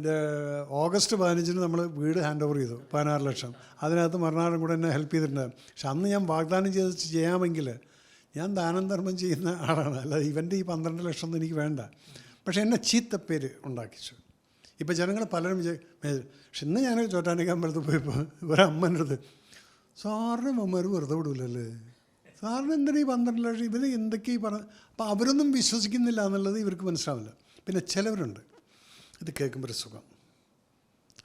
ഓഗസ്റ്റ് പതിനഞ്ചിന് നമ്മൾ വീട് ഹാൻഡ് ഓവർ ചെയ്തു. പതിനാറ് ലക്ഷം. അതിനകത്ത് മറുനാടും കൂടെ എന്നെ ഹെൽപ്പ് ചെയ്തിട്ടുണ്ട്. പക്ഷെ അന്ന് ഞാൻ വാഗ്ദാനം ചെയ്ത് ചെയ്യാമെങ്കിൽ ഞാൻ ദാനം ധർമ്മം ചെയ്യുന്ന ആളാണ്. അല്ല ഇവന്റെ ഈ പന്ത്രണ്ട് ലക്ഷം ഒന്നും എനിക്ക് വേണ്ട. പക്ഷേ എന്നെ ചീത്തപ്പേര് ഉണ്ടാക്കിച്ചു. ഇപ്പോൾ ജനങ്ങൾ പലരും വിചാരിച്ചു പക്ഷെ ഇന്ന് ഞാൻ ചോറ്റാനിക്കാൻ അമ്പലത്തിൽ പോയപ്പോൾ ഒരമ്മന്റെ അടുത്ത് സാറിന് അമ്മമാർ വെറുതെ വിടൂലല്ലേ? സാറിന് എന്തിനാ ഈ പന്ത്രണ്ട് ലക്ഷം? ഇവർ എന്തൊക്കെയാ ഈ പറഞ്ഞ അപ്പോൾ അവരൊന്നും വിശ്വസിക്കുന്നില്ല എന്നുള്ളത് ഇവർക്ക് മനസ്സിലാവില്ല. പിന്നെ ചിലവരുണ്ട്. ഇത് കേൾക്കുമ്പോൾ ഒരു സുഖം.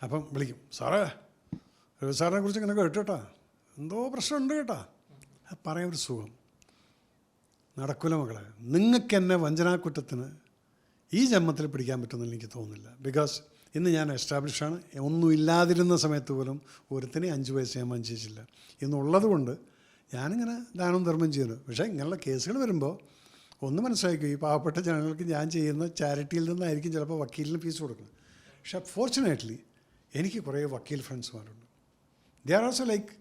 അപ്പം വിളിക്കും സാറേ സാറിനെ കുറിച്ച് ഇങ്ങനെ കേട്ടോ എന്തോ പ്രശ്നമുണ്ട് കേട്ടോ? പറയാൻ ഒരു സുഖം. നടക്കൂല മകളെ നിങ്ങൾക്ക് എന്നെ വഞ്ചനാക്കുറ്റത്തിന് ഈ ജന്മത്തിൽ പിടിക്കാൻ പറ്റുമെന്ന് എനിക്ക് തോന്നുന്നില്ല. ബിക്കോസ് ഇന്ന് ഞാൻ എസ്റ്റാബ്ലിഷാണ് ഒന്നും ഇല്ലാതിരുന്ന സമയത്ത് പോലും ഒരുത്തിനെ അഞ്ച് പൈസ ഞാൻ വഞ്ചിച്ചില്ല. ഇന്നുള്ളത് കൊണ്ട് ഞാനിങ്ങനെ ദാനം ധർമ്മം ചെയ്യുന്നു. പക്ഷേ ഇങ്ങനെയുള്ള കേസുകൾ വരുമ്പോൾ ഒന്ന് മനസ്സിലാക്കും ഈ പാവപ്പെട്ട ജനങ്ങൾക്ക് ഞാൻ ചെയ്യുന്ന ചാരിറ്റിയിൽ നിന്നായിരിക്കും ചിലപ്പോൾ വക്കീലിന് ഫീസ് കൊടുക്കുന്നത്. പക്ഷേ ഫോർച്ചുനേറ്റ്ലി എനിക്ക് കുറേ വക്കീൽ ഫ്രണ്ട്സുമാരുണ്ട് ദേ ആർ ഓൾസോ ലൈക്ക്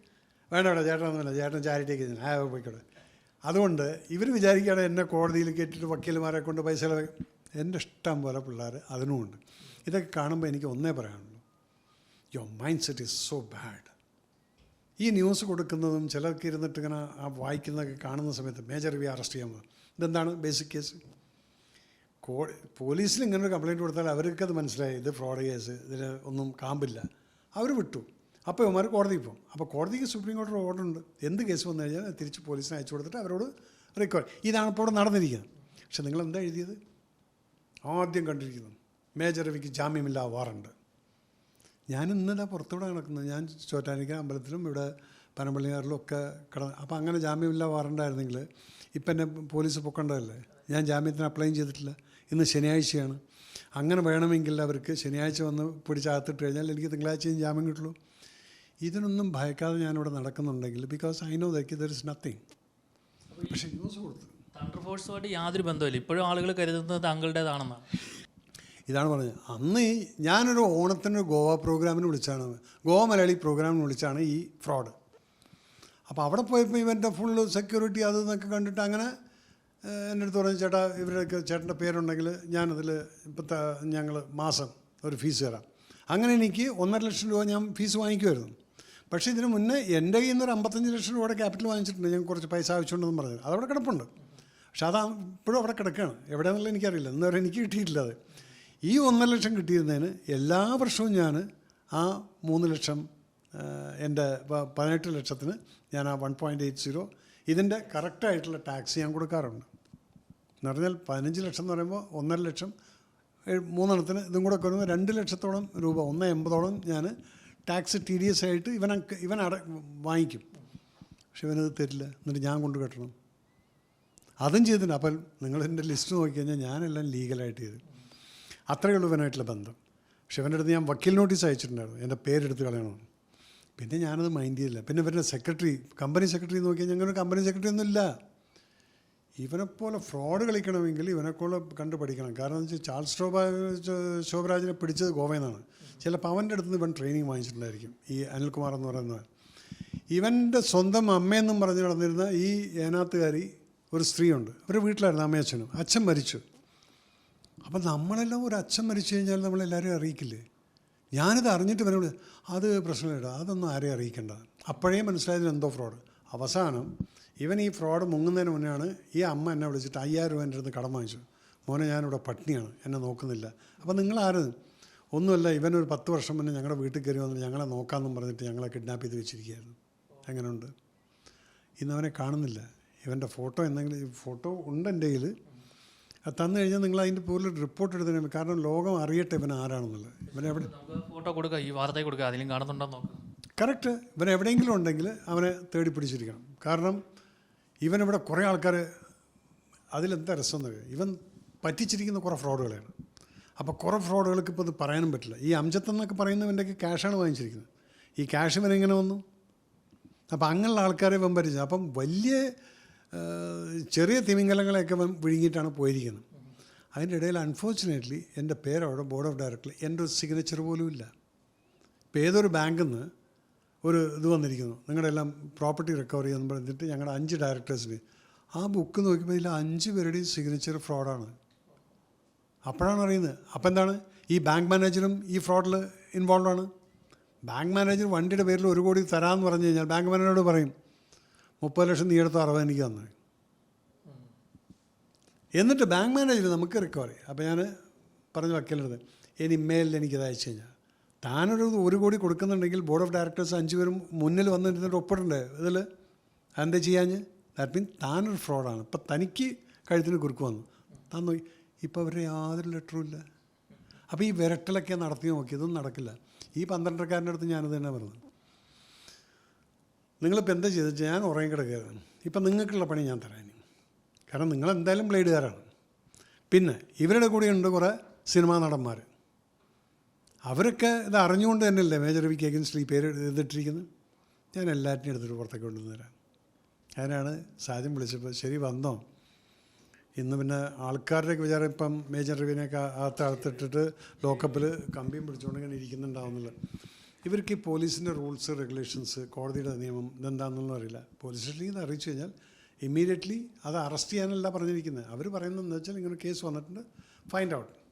വേണ്ട വേണ്ട ചേട്ടനൊന്നുമില്ല. ചേട്ടൻ ചാരിറ്റിയൊക്കെ ആ പോയിക്കോട്ടെ. അതുകൊണ്ട് ഇവർ വിചാരിക്കുകയാണ് എന്നെ കോടതിയിൽ കയറ്റിയിട്ട് വക്കീലുമാരെ കൊണ്ട് പൈസ എന്റെ ഇഷ്ടം പോലെ പിള്ളേർ അതിനുമുണ്ട് ഇതൊക്കെ കാണുമ്പോൾ എനിക്ക് ഒന്നേ പറയാനുള്ളൂ. Your mind set is so bad ഈ ന്യൂസ് കൊടുക്കുന്നതും ചിലർക്ക് ഇരുന്നിട്ട് ഇങ്ങനെ ആ വായിക്കുന്നതൊക്കെ കാണുന്ന സമയത്ത് മേജർ വി അറസ്റ്റ് ചെയ്യാൻ ഇതെന്താണ് ബേസിക് കേസ്? കോ പോലീസിൽ ഇങ്ങനെ ഒരു കംപ്ലയിന്റ് കൊടുത്താൽ അവർക്കത് മനസ്സിലായി. ഇത് ഫ്രോഡ് കേസ്. ഇതിന് ഒന്നും കാമ്പില്ല. അവർ വിട്ടു. അപ്പോൾ ഇവന്മാർ കോടതിയിൽ പോകും. അപ്പോൾ കോടതിക്ക് സുപ്രീം കോടതി ഓർഡർ ഉണ്ട് എന്ത് കേസ് വന്നു കഴിഞ്ഞാൽ തിരിച്ച് പോലീസിന് അയച്ചു കൊടുത്തിട്ട് അവരോട് റിക്കോർഡ് ഇതാണ് ഇപ്പോൾ ഇവിടെ നടന്നിരിക്കുന്നത്. പക്ഷെ നിങ്ങൾ എന്താ എഴുതിയത്? ആദ്യം കണ്ടിരിക്കുന്നു. മേജർ രവിക്ക് ജാമ്യമില്ല വാറണ്ട്. ഞാൻ ഇന്നലെ പുറത്തൂടെ നടക്കുന്നത് ഞാൻ ചോറ്റാനിക്ക അമ്പലത്തിലും ഇവിടെ പനമ്പള്ളിയാറിലും ഒക്കെ കിടന്ന് അപ്പോൾ അങ്ങനെ ജാമ്യമില്ല വാറണ്ടായിരുന്നെങ്കിൽ ഇപ്പം എന്നെ പോലീസ് പൊക്കണ്ടതല്ലേ? ഞാൻ ജാമ്യത്തിന് അപ്ലൈ ചെയ്തിട്ടില്ല. ഇന്ന് ശനിയാഴ്ചയാണ്. അങ്ങനെ വേണമെങ്കിൽ അവർക്ക് ശനിയാഴ്ച വന്ന് പിടിച്ചകത്തിട്ട് കഴിഞ്ഞാൽ എനിക്ക് തിങ്കളാഴ്ചയും ജാമ്യം കിട്ടുള്ളൂ. ഇതിനൊന്നും ഭയക്കാതെ ഞാനിവിടെ നടക്കുന്നുണ്ടെങ്കിൽ because I know that there is nothing പക്ഷേ ന്യൂസ് കൊടുത്തു. തണ്ടർ ഫോഴ്സുമായിട്ട് യാതൊരു ബന്ധമില്ല ഇപ്പോഴും ആളുകൾ കരുതുന്നത് താങ്കളുടേതാണെന്നാണ് ഇതാണ് പറഞ്ഞത്. അന്ന് ഞാനൊരു ഓണത്തിനൊരു ഗോവ പ്രോഗ്രാമിന് വിളിച്ചാണ്. ഗോവ മലയാളി പ്രോഗ്രാമിന് വിളിച്ചാണ് ഈ ഫ്രോഡ് അപ്പോൾ അവിടെ പോയപ്പോൾ ഇവന്റെ ഫുൾ സെക്യൂരിറ്റി അത് എന്നൊക്കെ കണ്ടിട്ട് അങ്ങനെ എന്റെ അടുത്ത് പറഞ്ഞു ചേട്ടാ ഇവരൊക്കെ ചേട്ടന്റെ പേരുണ്ടെങ്കിൽ ഞാനതിൽ ഇപ്പോഴത്തെ ഞങ്ങൾ മാസം ഒരു ഫീസ് തരാം. അങ്ങനെ എനിക്ക് ഒന്നര ലക്ഷം രൂപ ഞാൻ ഫീസ് വാങ്ങിക്കുമായിരുന്നു. പക്ഷേ ഇതിന് മുന്നേ എന്റെ കയ്യിൽ നിന്ന് ഒരു അമ്പത്തഞ്ച് ലക്ഷം രൂപയുടെ ക്യാപിറ്റൽ വാങ്ങിച്ചിട്ടുണ്ട്. ഞാൻ കുറച്ച് പൈസ ആവശ്യമുണ്ടെന്ന് പറഞ്ഞത്. അതവിടെ കിടപ്പുണ്ട്. പക്ഷെ അതാ ഇപ്പോഴും അവിടെ കിടക്കുകയാണ്. എവിടെയാണെന്നുള്ള എനിക്കറിയില്ല. ഇന്ന് വരെ എനിക്ക് കിട്ടിയിട്ടില്ല അത്. ഈ ഒന്നര ലക്ഷം കിട്ടിയിരുന്നതിന് എല്ലാ വർഷവും ഞാൻ ആ മൂന്ന് ലക്ഷം എന്റെ പതിനെട്ട് ലക്ഷത്തിന് ഞാൻ ആ വൺ പോയിന്റ് എയ്റ്റ് സീറോ ഇതിന്റെ കറക്റ്റായിട്ടുള്ള ടാക്സ് ഞാൻ കൊടുക്കാറുണ്ട്. എന്ന് പറഞ്ഞാൽ പതിനഞ്ച് ലക്ഷം എന്ന് പറയുമ്പോൾ ഒന്നര ലക്ഷം മൂന്നെണ്ണത്തിന് ഇതും കൂടെ വരുമ്പോൾ രണ്ട് ലക്ഷത്തോളം രൂപ ഒന്ന് എൺപതോളം ഞാൻ ടാക്സ് ടി ഡി എസ് ആയിട്ട് ഇവൻ ഇവൻ അട വാങ്ങിക്കും. പക്ഷെ ഇവനത് തരില്ല. എന്നിട്ട് ഞാൻ കൊണ്ട് കെട്ടണം. അതും ചെയ്തിട്ടുണ്ട്. അപ്പം നിങ്ങൾ ലിസ്റ്റ് നോക്കി കഴിഞ്ഞാൽ ഞാനെല്ലാം ലീഗലായിട്ട് ചെയ്തു. അത്രയേ ഉള്ളൂ ഇവനായിട്ടുള്ള ബന്ധം. പക്ഷെ ഇവന്റെ അടുത്ത് ഞാൻ വക്കീൽ നോട്ടീസ് അയച്ചിട്ടുണ്ടായിരുന്നു. എന്റെ പേരെടുത്ത് കളയണമെന്ന് പിന്നെ ഞാനത് മൈൻഡ് ചെയ്തില്ല. പിന്നെ ഇവരുടെ സെക്രട്ടറി കമ്പനി സെക്രട്ടറി നോക്കിയാൽ ഞങ്ങളുടെ കമ്പനി സെക്രട്ടറി ഒന്നുമില്ല. ഇവനെപ്പോലെ ഫ്രോഡ് കളിക്കണമെങ്കിൽ ഇവനെപ്പോലെ കണ്ടു പഠിക്കണം. കാരണം എന്ന് വെച്ചാൽ ചാൾസ് ശോഭ ശോഭരാജിനെ പിടിച്ചത് ഗോവയിൽ നിന്നാണ്. ചിലപ്പോൾ അവന്റെ അടുത്ത് നിന്ന് ഇവൻ ട്രെയിനിങ് വാങ്ങിച്ചിട്ടുണ്ടായിരിക്കും ഈ അനിൽകുമാർ എന്ന് പറയുന്നത്. ഇവന്റെ സ്വന്തം അമ്മയെന്നും പറഞ്ഞു നടന്നിരുന്ന ഈ ഏനാത്തുകാരി ഒരു സ്ത്രീയുണ്ട്. അവരുടെ വീട്ടിലായിരുന്നു അമ്മയച്ഛനും അച്ഛൻ മരിച്ചു. അപ്പം നമ്മളെല്ലാം ഒരു അച്ഛൻ മരിച്ചു കഴിഞ്ഞാൽ നമ്മളെല്ലാവരും അറിയിക്കില്ലേ? ഞാനിത് അറിഞ്ഞിട്ട് ഇവനോട് അത് പ്രശ്നമില്ല അതൊന്നും ആരെയും അറിയിക്കേണ്ട. അപ്പോഴേ മനസ്സിലായതിന് എന്തോ ഫ്രോഡ് അവസാനം ഇവൻ ഈ ഫ്രോഡ് മുങ്ങുന്നതിന് മുന്നെയാണ് ഈ അമ്മ എന്നെ വിളിച്ചിട്ട് അയ്യായിരം രൂപ എന്റെ അടുത്ത് കടം വാങ്ങിച്ചു മോനെ ഞാനിവിടെ പട്ടിണിയാണ് എന്നെ നോക്കുന്നില്ല. അപ്പം നിങ്ങൾ ആര് ഒന്നുമല്ല ഇവനൊരു പത്ത് വർഷം മുന്നേ ഞങ്ങളുടെ വീട്ടിൽ കയറി വന്നിട്ട് ഞങ്ങളെ നോക്കാമെന്നും പറഞ്ഞിട്ട് ഞങ്ങളെ കിഡ്നാപ്പ് ചെയ്ത് വെച്ചിരിക്കുകയായിരുന്നു. എങ്ങനെയുണ്ട് ഇന്നവനെ അവനെ കാണുന്നില്ല. ഇവന്റെ ഫോട്ടോ എന്തെങ്കിലും ഫോട്ടോ ഉണ്ട് എന്റെ കയ്യിൽ അത് തന്നു കഴിഞ്ഞാൽ നിങ്ങൾ അതിന്റെ പേരിൽ റിപ്പോർട്ട് എടുത്തതിന് കാരണം ലോകം അറിയട്ടെ ഇവൻ ആരാണെന്നുള്ളത്. ഇവൻ എവിടെ ഫോട്ടോ കൊടുക്കുക ഈ വാർത്ത കൊടുക്കുക അതിലും കാണുന്നുണ്ടോ കറക്റ്റ് ഇവൻ എവിടെയെങ്കിലും ഉണ്ടെങ്കിൽ അവനെ തേടി പിടിച്ചിരിക്കണം. കാരണം ഇവനിവിടെ കുറേ ആൾക്കാർ അതിലെന്താ രസം എന്ന് അറിയോ? ഇവൻ പറ്റിച്ചിരിക്കുന്ന കുറേ ഫ്രോഡുകളെയാണ് അപ്പോൾ കുറേ ഫ്രോഡുകൾക്ക് ഇപ്പോൾ ഇത് പറയാനും പറ്റില്ല. ഈ അംജത്ത് എന്നൊക്കെ പറയുന്നവന്റെയൊക്കെ ക്യാഷാണ് വാങ്ങിച്ചിരിക്കുന്നത്. ഈ ക്യാഷ് ഇവനെങ്ങനെ വന്നു? അപ്പോൾ അങ്ങനെയുള്ള ആൾക്കാരെ ഇവൻ പരിചയം. അപ്പം വലിയ ചെറിയ തിമിംഗലങ്ങളെയൊക്കെ ഇവൻ വിഴുങ്ങിയിട്ടാണ് പോയിരിക്കുന്നത്. അതിന്റെ ഇടയിൽ അൺഫോർച്ചുനേറ്റ്ലി എന്റെ പേരവിടെ ബോർഡ് ഓഫ് ഡയറക്ടർ എന്റെ ഒരു സിഗ്നേച്ചർ പോലും ഇല്ല. ഇപ്പോൾ ഏതൊരു ബാങ്കിൽ നിന്ന് ഒരു ഇത് വന്നിരിക്കുന്നു. നിങ്ങളുടെ എല്ലാം പ്രോപ്പർട്ടി റിക്കവർ എന്ന് പറഞ്ഞിട്ട് ഞങ്ങളുടെ അഞ്ച് ഡയറക്ടേഴ്സിന് ആ ബുക്ക് നോക്കിയപ്പോൾ ഇതിൽ അഞ്ച് പേരുടെയും സിഗ്നേച്ചർ ഫ്രോഡാണ് അപ്പോഴാണ് അറിയുന്നത്. അപ്പം എന്താണ്? ഈ ബാങ്ക് മാനേജറും ഈ ഫ്രോഡിൽ ഇൻവോൾവ് ആണ്. ബാങ്ക് മാനേജർ വണ്ടിയുടെ പേരിൽ ഒരു കോടി തരാമെന്ന് പറഞ്ഞു കഴിഞ്ഞാൽ ബാങ്ക് മാനേജറോട് പറയും മുപ്പത് ലക്ഷം നീ എടുത്ത് അറുപത് എനിക്ക് തന്നെ. എന്നിട്ട് ബാങ്ക് മാനേജർ നമുക്ക് റിക്കവർ ചെയ്യും അപ്പോൾ ഞാൻ പറഞ്ഞ വക്കീലെടുത്ത് ഇനി മേലിൽ എനിക്കത് അയച്ചു കഴിഞ്ഞാൽ. താനൊരു ഒരു കോടി കൊടുക്കുന്നുണ്ടെങ്കിൽ ബോർഡ് ഓഫ് ഡയറക്ടേഴ്സ് അഞ്ച് പേരും മുന്നിൽ വന്നിരുന്നിട്ട് ഒപ്പിടണ്ടേ? ഇതിൽ അതെന്താ ചെയ്യാഞ്ഞ്? ദാറ്റ് മീൻ താനൊരു ഫ്രോഡാണ് ഇപ്പം തനിക്ക് കഴുത്തിന് കുറുക്ക് വന്നു. താൻ നോക്കി അവരുടെ യാതൊരു ലെറ്ററും ഇല്ല. അപ്പോൾ ഈ വിരട്ടലൊക്കെ നടത്തി നോക്കി ഇതൊന്നും നടക്കില്ല. ഈ പന്ത്രണ്ടരക്കാരന്റെ അടുത്ത് ഞാനത് തന്നെ പറഞ്ഞു. നിങ്ങളിപ്പോൾ എന്താ ചെയ്തത് ഞാൻ ഉറങ്ങി കിടക്കുകയായിരുന്നു ഇപ്പം നിങ്ങൾക്കുള്ള പണി ഞാൻ തരാം കാരണം നിങ്ങൾ എന്തായാലും ബ്ലേഡുകാരാണ് പിന്നെ ഇവരുടെ കൂടെയുണ്ട് കുറേ സിനിമാ നടന്മാർ അവരൊക്കെ ഇത് അറിഞ്ഞുകൊണ്ട് തന്നെയല്ലേ മേജർ രവിക്ക് അഗൻസ്റ്റ് ഈ പേര് എഴുതിട്ടിരിക്കുന്നത് ഞാൻ എല്ലാറ്റിനും എടുത്തിട്ട് പുറത്തേക്ക് കൊണ്ടുവന്ന് തരാം. അതിനാണ് സാധ്യം വിളിച്ചപ്പോൾ ശരി വന്നോ? ഇന്ന് പിന്നെ ആൾക്കാരുടെയൊക്കെ വിചാരം ഇപ്പം മേജർ റവിനെയൊക്കെ അകത്ത് അകത്തിട്ടിട്ട് ലോക്കപ്പിൽ കമ്പിയും പിടിച്ചുകൊണ്ട് ഇങ്ങനെ ഇരിക്കുന്നുണ്ടാവുന്നില്ല ഇവർക്ക് ഈ പോലീസിന്റെ റൂൾസ് റെഗുലേഷൻസ് കോടതിയുടെ നിയമം ഇതെന്താണെന്നൊന്നും അറിയില്ല. പോലീസ് സ്റ്റേഷനിൽ ഇത് അറിയിച്ചു കഴിഞ്ഞാൽ ഇമ്മീഡിയറ്റ്ലി അത് അറസ്റ്റ് ചെയ്യാനല്ല പറഞ്ഞിരിക്കുന്നത്. അവർ പറയുന്നതെന്ന് വെച്ചാൽ ഇങ്ങനെ കേസ് വന്നിട്ടുണ്ട്. Find out.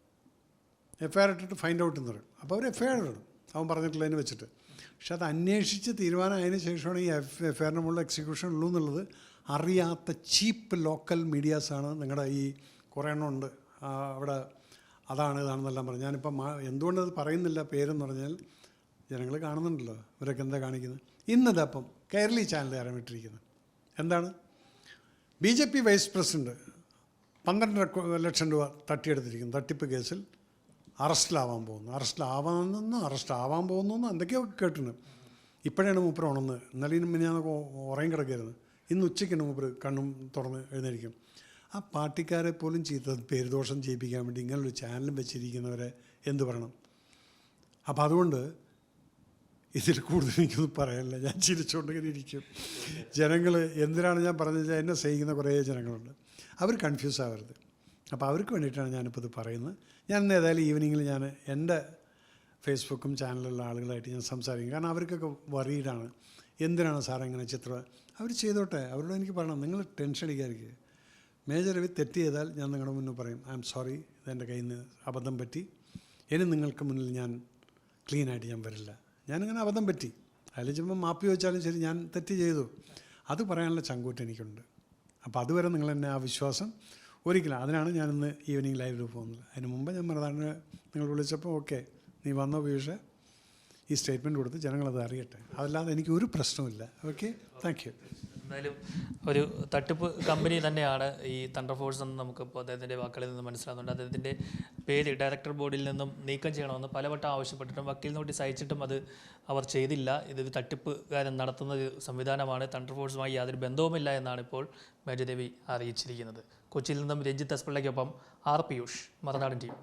F I R ഇട്ടിട്ട് ഫൈൻഡ് ഔട്ട് എന്ന് പറയും. അപ്പോൾ അവർ എഫ് ഐ ആർ ഇടും. അവൻ പറഞ്ഞിട്ടുള്ളതിന് വെച്ചിട്ട്. പക്ഷെ അത് അന്വേഷിച്ച് തീരുമാനമായതിനു ശേഷമാണ് ഈ എഫ് എഫ് ഐ ആറിന് മുകളിൽ എക്സിക്യൂഷൻ ഉള്ളൂ എന്നുള്ളത് അറിയാത്ത ചീപ്പ് ലോക്കൽ മീഡിയാസാണ് നിങ്ങളുടെ ഈ കുറേ എണ്ണം ഉണ്ട്. അവിടെ അതാണ് ഇതാണെന്നെല്ലാം പറഞ്ഞു. ഞാനിപ്പം എന്തുകൊണ്ടത് പറയുന്നില്ല പേരെന്ന് പറഞ്ഞാൽ ജനങ്ങൾ കാണുന്നുണ്ടല്ലോ. ഇവരൊക്കെ എന്താ കാണിക്കുന്നത് ഇന്നതപ്പം കേരളി ചാനലുകാരൻ വിട്ടിരിക്കുന്നത് എന്താണ്? B J P vice president പന്ത്രണ്ടര ലക്ഷം രൂപ തട്ടിയെടുത്തിരിക്കുന്നു തട്ടിപ്പ് കേസിൽ. അറസ്റ്റിലാവാൻ പോകുന്നു. അറസ്റ്റിലാവാമെന്നോ അറസ്റ്റ് ആവാൻ പോകുന്നു എന്തൊക്കെയോ കേട്ടിട്ടുണ്ട്. ഇപ്പോഴാണ് മൂപ്പർ ഉണർന്ന് ഇന്നലെ ഞാൻ ഉറയും കിടക്കരുത് ഇന്ന് ഉച്ചയ്ക്കാണ് മൂപ്പർ കണ്ണും തുറന്ന് എഴുന്നേരിക്കും ആ പാർട്ടിക്കാരെ പോലും ചീത്ത പേരുദോഷം ചെയ്യിപ്പിക്കാൻ വേണ്ടി ഇങ്ങനൊരു ചാനലും വെച്ചിരിക്കുന്നവരെ എന്ത് പറയണം? അപ്പം അതുകൊണ്ട് ഇതിൽ കൂടുതൽ എനിക്കൊന്നും പറയാനില്ല. ഞാൻ ചിരിച്ചുകൊണ്ടിങ്ങനെ ഇരിക്കും. ജനങ്ങൾ എന്തിനാണ് ഞാൻ പറഞ്ഞത്? എന്നെ സ്നേഹിക്കുന്ന കുറേ ജനങ്ങളുണ്ട്. അവർ കൺഫ്യൂസ് ആവരുത്. അപ്പോൾ അവർക്ക് വേണ്ടിയിട്ടാണ് ഞാനിപ്പോൾ ഇത് പറയുന്നത്. ഞാൻ ഇന്ന് ഏതായാലും ഈവനിങ്ങിൽ ഞാൻ എന്റെ ഫേസ്ബുക്കും ചാനലിലുള്ള ആളുകളായിട്ട് ഞാൻ സംസാരിക്കും. കാരണം അവർക്കൊക്കെ വറീഡാണ് എന്തിനാണ് സാറേ ഇങ്ങനെ ചിത്രം? അവർ ചെയ്തോട്ടെ. അവരോട് എനിക്ക് പറയണം. നിങ്ങൾ ടെൻഷൻ അടിക്കാതിരിക്കുക മേജർ രവി തെറ്റ് ചെയ്താൽ ഞാൻ നിങ്ങളുടെ മുന്നിൽ പറയും. ഐ എം സോറി ഇതെന്റെ കയ്യിൽ നിന്ന് അബദ്ധം പറ്റി. ഇനി നിങ്ങൾക്ക് മുന്നിൽ ഞാൻ ക്ലീനായിട്ട് ഞാൻ വരില്ല. ഞാനിങ്ങനെ അബദ്ധം പറ്റി. അതിൽ ചുമ്പോൾ മാപ്പി ചോദിച്ചാലും ശരി ഞാൻ തെറ്റ് ചെയ്തു. അത് പറയാനുള്ള ചങ്കൂറ്റ് എനിക്കുണ്ട്. അപ്പോൾ അതുവരെ നിങ്ങൾ എന്നെ ആ വിശ്വാസം ഒരിക്കലും. അതിനാണ് ഞാനിന്ന് ഈവനിങ് ലൈവിൽ പോകുന്നത്. അതിന് മുമ്പ് ഞാൻ മറന്നാണ് നിങ്ങൾ വിളിച്ചപ്പോൾ ഓക്കെ നീ വന്നോ പീയൂഷ? ഈ സ്റ്റേറ്റ്മെന്റ് കൊടുത്ത് ജനങ്ങളത് അറിയട്ടെ. അതല്ലാതെ എനിക്ക് ഒരു പ്രശ്നമില്ല ഓക്കെ താങ്ക് യു എന്തായാലും ഒരു തട്ടിപ്പ് കമ്പനി തന്നെയാണ് ഈ തണ്ടർ ഫോഴ്സ് എന്ന് നമുക്കിപ്പോൾ അദ്ദേഹത്തിന്റെ വാക്കുകളിൽ നിന്ന് മനസ്സിലാകുന്നുണ്ട് അദ്ദേഹത്തിന്റെ പേര് ഡയറക്ടർ ബോർഡിൽ നിന്നും നീക്കം ചെയ്യണമെന്ന് പലവട്ടം ആവശ്യപ്പെട്ടിട്ടും വക്കീൽ നോട്ടീസ് അയച്ചിട്ടും അത് അവർ ചെയ്തില്ല. ഇതൊരു തട്ടിപ്പുകാരൻ നടത്തുന്ന ഒരു സംവിധാനമാണ്. തണ്ടർ ഫോഴ്സുമായി യാതൊരു ബന്ധവുമില്ല എന്നാണ് ഇപ്പോൾ മേജദേവി അറിയിച്ചിരിക്കുന്നത്. കൊച്ചിയിൽ നിന്നും രഞ്ജിത്ത് എസ്പിള്ളയ്ക്കൊപ്പം ആർ പിയൂഷ് മറുനാടൻ ടീം.